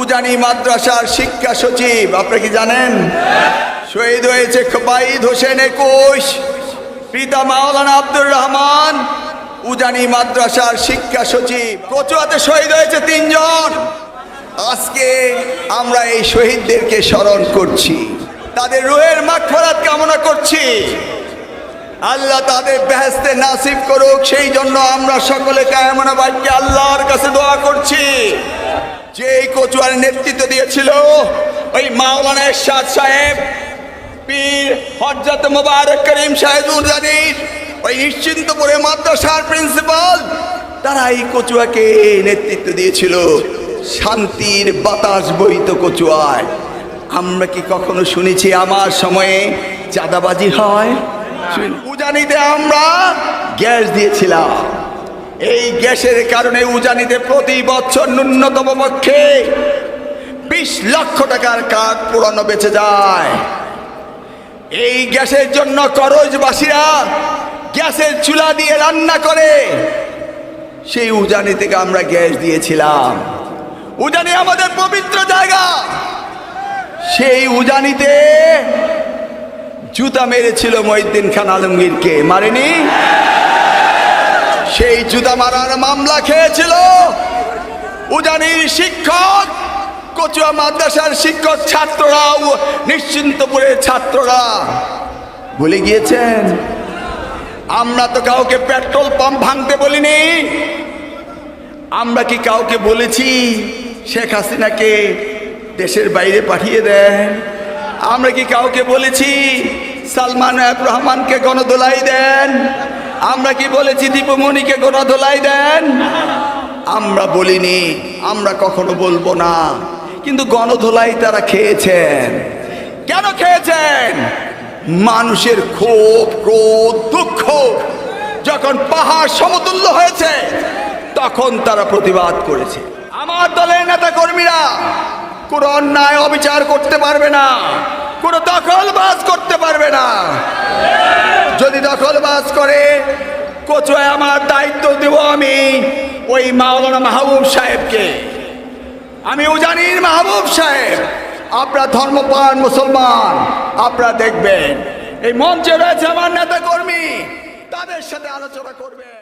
উজানি মাদ্রাসার শিক্ষা সচিব, আপনি কি জানেন? শহীদ হয়েছে খোবাইদ হোসেন একুশ, পিতা মাওলানা আব্দুর রহমান, উজানি মাদ্রাসার শিক্ষা সচিব। কচুয়াতে শহীদ হয়েছে তিনজন। আজকে আমরা এই শহীদদেরকে স্মরণ করছি। তাদের রুহের মাগফরাত কামনা করছি। আল্লাহ তাদের বেহেস্তে নাসিব করুক, সেই জন্য আমরা সকলে কায়মনা বাক্যে আল্লাহর কাছে দোয়া করছি। যে এই কচুয়ার নেতৃত্ব দিয়েছিল ওই মাওলানা এরশাদ সাহেব পীর হজরত মোবারক করিম সাহেবুর জানির ওই নিশ্চিন্তপুরে মাদ্রাসার প্রিন্সিপাল তারা এই কচুয়াকে নেতৃত্ব দিয়েছিল। শান্তির বাতাস বইত কচুয়ায়। আমরা কি কখনো শুনেছি আমার সময়ে চাঁদাবাজি হয়? উজানিতে আমরা গ্যাস দিয়েছিলাম। এই গ্যাসের কারণে উজানিতে প্রতি বছর ন্যূনতম পক্ষে বিশ লক্ষ টাকার কাঠ পুরানো বেঁচে যায়। এই গ্যাসের জন্য করজবাসীরা গ্যাসের চুলা দিয়ে রান্না করে। সেই উজানি থেকে আমরা গ্যাস দিয়েছিলাম। উজানি আমাদের পবিত্র জায়গা। সেই উজানিতে জুতা মেরেছিল মহিদ্দিন খান আলমগীরকে। মারেনি? সেই জুতা মারার মামলা খেয়েছিল। উজানির শিক্ষক, কচুয়া মাদ্রাসার শিক্ষক ছাত্ররাও নিশ্চিন্তপুরের ছাত্ররা। ভুলে গিয়েছেন, আমরা তো কাউকে পেট্রোল পাম্প ভাঙতে বলিনি। আমরা কি কাউকে বলেছি শেখ হাসিনাকে দেশের বাইরে পাঠিয়ে দেন? আমরা কি কাউকে বলেছি সালমান রহমানকে গণদোলাই দেন? আমরা কি বলেছি দীপমণিকে গণদোলাই দেন? আমরা বলিনি, আমরা কখনো বলব না। কিন্তু গণধোলাই তারা খেয়েছেন। কেন খেয়েছেন? মানুষের ক্ষোভ, ক্রোধ, দুঃখ যখন পাহাড় সমতুল্য হয়েছে, তখন তারা প্রতিবাদ করেছে। আমার দলের নেতা কর্মীরা কোনো অন্যায় অবিচার করতে পারবে না, কোনো দখল দখলবাজ করতে পারবে না। যদি দখলবাজ করে। কচুয়ায় আমার দায়িত্ব দেব আমি ওই মাওলানা মাহবুব সাহেবকে। আমি উজানির মাহবুব সাহেব, আপনার ধর্মপ্রাণ মুসলমান, আপনারা দেখবেন। এই মঞ্চে রয়েছে আমার নেতা কর্মী তাদের সাথে আলোচনা করবেন।